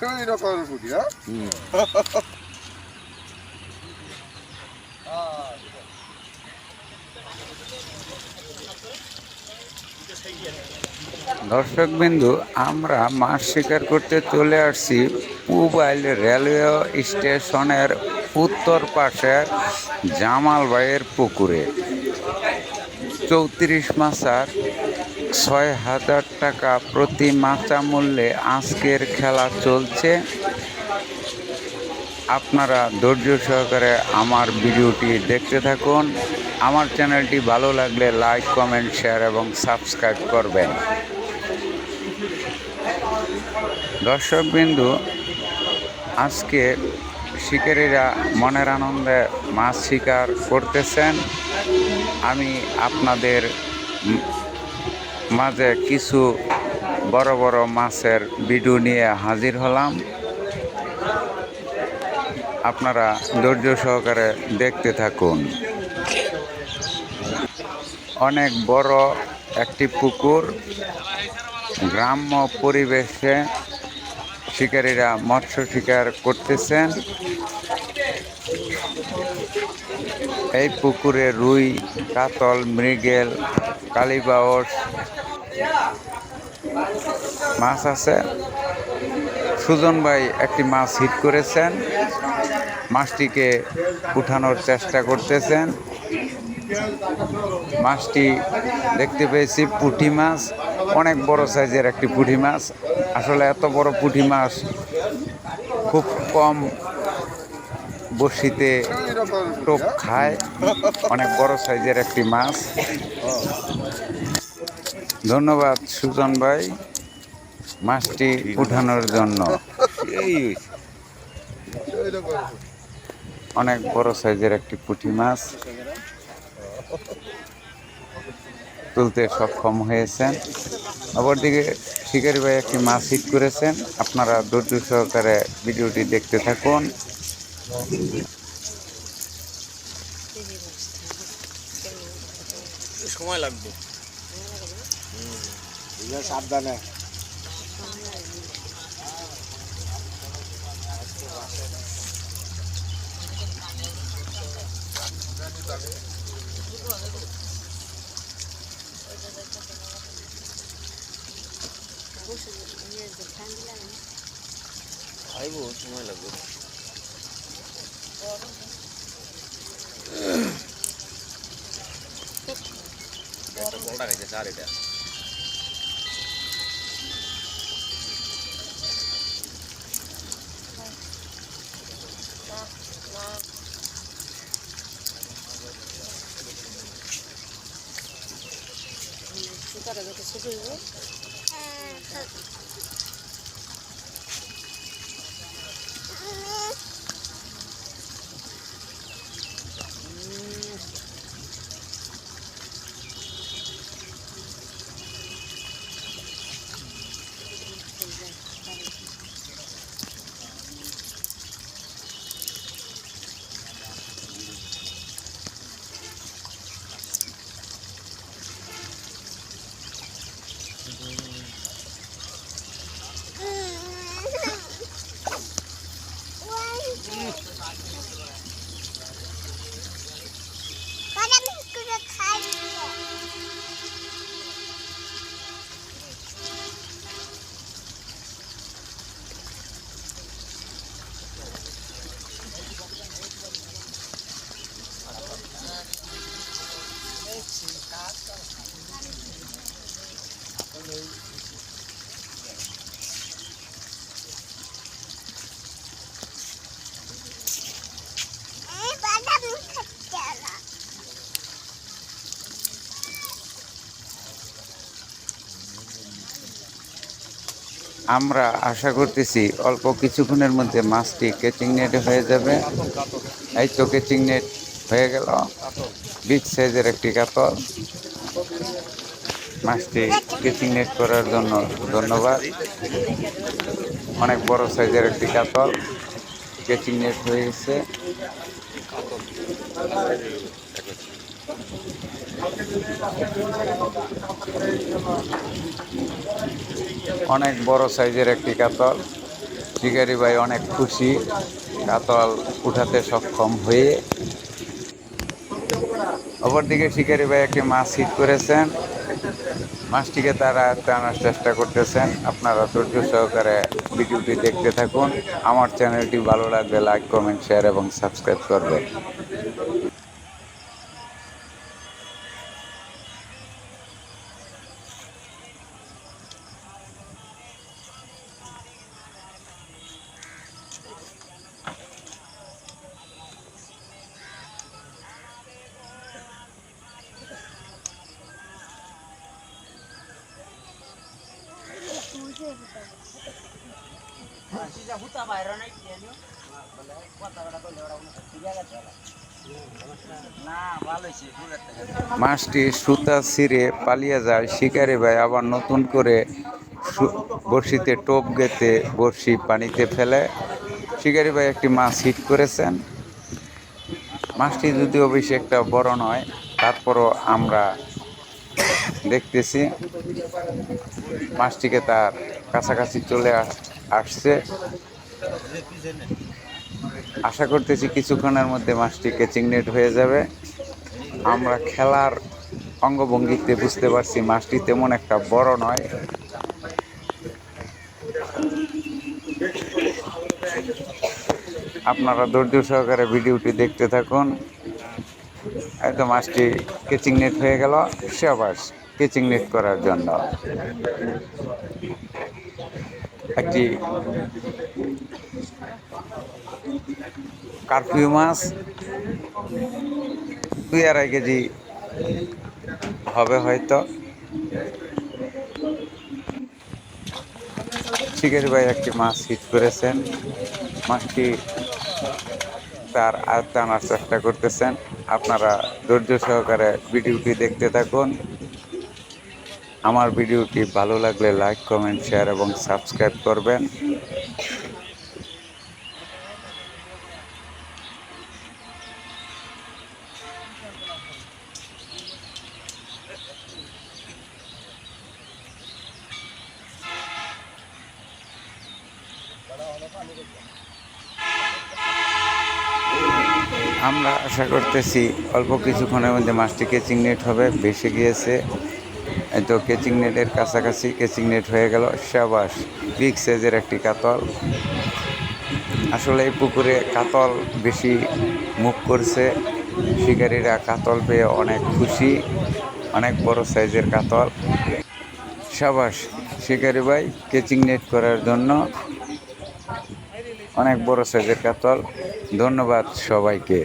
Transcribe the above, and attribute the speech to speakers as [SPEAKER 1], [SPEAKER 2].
[SPEAKER 1] সেই রকমের পুঁটি হ্যাঁ
[SPEAKER 2] দর্শক বিন্দু, আমরা মাছ শিকার করতে চলে আসছি পুবাইল রেলওয়ে স্টেশনের উত্তর পাশে জামাল ভাইয়ের পুকুরে। চৌত্রিশ মাছার ছয় হাজার টাকা প্রতি মাচা মূল্যে আজকের খেলা চলছে। আপনারা ধৈর্য সহকারে আমার ভিডিওটি দেখতে থাকুন। আমার চ্যানেলটি ভালো লাগলে লাইক, কমেন্ট, শেয়ার এবং সাবস্ক্রাইব করবেন। দর্শকবিন্দু, আজকে শিকারীরা মনের আনন্দে মাছ শিকার করতেছেন। আমি আপনাদের মাঝে কিছু বড় বড় মাছের ভিডিও নিয়ে হাজির হলাম। আপনারা ধৈর্য সহকারে দেখতে থাকুন। অনেক বড় একটি পুকুর। গ্রাম্য পরিবেশে শিকারীরা মৎস্য শিকার করতেছেন। এই পুকুরে রুই, কাতল, মৃগেল, কালিবাউস মাছ আছে। সুজন ভাই একটি মাছ হিট করেছেন। মাছটিকে উঠানোর চেষ্টা করতেছেন। মাছটি দেখতে পেয়েছি পুঁটি মাছ, অনেক বড় সাইজের একটি পুঁটি মাছ। আসলে এত বড় পুঁটি মাছ খুব কম
[SPEAKER 1] পুঁটি
[SPEAKER 2] টোপ খায়। অনেক বড় সাইজের একটি মাছ। ধন্যবাদ, সুজন ভাই। মাছটি উঠানোর জন্য। অনেক বড় সাইজের একটি পুঁটি মাছ। তুলতে সক্ষম হয়েছেন। অপরদিকে শিকারি ভাই একটি মাছ হিট করেছেন। আপনারা ধৈর্য সহকারে ভিডিওটি দেখতে থাকুন।
[SPEAKER 3] সময় লাগবে।
[SPEAKER 1] সাবধানে।
[SPEAKER 3] আইব সময় লাগবে। বলটা খাইছে আর এটা। 지금?
[SPEAKER 2] আমরা আশা করতেছি অল্প কিছুক্ষণের মধ্যে মাছটি কেচিং নেট হয়ে যাবে। এই তো কেচিং নেট হয়ে গেল। বিগ সাইজের একটি কাতল। মাছটি কেচিং নেট করার জন্য ধন্যবাদ। অনেক বড় সাইজের একটি কাতল। কেচিং নেট হয়ে গেছে। অনেক বড় সাইজের একটি কাতল। শিকারি ভাই অনেক খুশি। কাতল উঠাতে সক্ষম হয়ে। অপরদিকে শিকারি ভাই একটি মাছ হিট করেছেন। মাছটিকে তারা টানার চেষ্টা করতেছেন। আপনারা ধৈর্য সহকারে ভিডিওটি দেখতে থাকুন। আমার চ্যানেলটি ভালো লাগলে লাইক, কমেন্ট শেয়ার এবং সাবস্ক্রাইব করবেন। মাছটি সুতা ছিঁড়ে পালিয়ে যায়। শিকারি ভাই আবার নতুন করে বড়শিতে টোপ গেতে বড়শি পানিতে ফেলে। শিকারি ভাই একটি মাছ হিট করেছেন। মাছটি যদিও বেশি একটা বড় নয়, তারপরও আমরা দেখতেছি মাছটিকে তার কাছাকাছি চলে আসছে। আশা করতেছি কিছুক্ষণের মধ্যে মাছটি কেচিং নেট হয়ে যাবে। আমরা খেলার অঙ্গভঙ্গিতে বুঝতে পারছি মাছটি তেমন একটা বড় নয়। আপনারা ধৈর্য সহকারে ভিডিওটি দেখতে থাকুন। হয়তো মাছটি কেচিং নেট হয়ে গেল সাবাস কেচিং নেট করার জন্য। একটি কার্পিউ মাছ, দুই আড়াই কেজি হবে হয়তো। শিকারি ভাই একটি মাছ হিট করেছেন। মাছটি তার আয়ত্তে আনার চেষ্টা করতেছেন। আপনারা ধৈর্য সহকারে ভিডিওটি দেখতে থাকুন। আমার ভিডিওটি ভালো লাগলে লাইক কমেন্ট শেয়ার এবং সাবস্ক্রাইব করবেন। আমরা আশা করতেছি অল্প কিছুক্ষণের মধ্যে মাছটি কেচিং নেট হবে বেশি গিয়েছে। তো কেচিং নেটের কাছাকাছি কেচিং নেট হয়ে গেল। সাবাস বিগ সাইজের একটি কাতল। আসলে এই পুকুরে কাতল বেশি মুখ করছে। শিকারীরা কাতল পেয়ে অনেক খুশি, অনেক বড় সাইজের কাতল। সাবাস, শিকারি ভাই কেচিং নেট করার জন্য অনেক বড় সাইজের কাতল। ধন্যবাদ সবাইকে।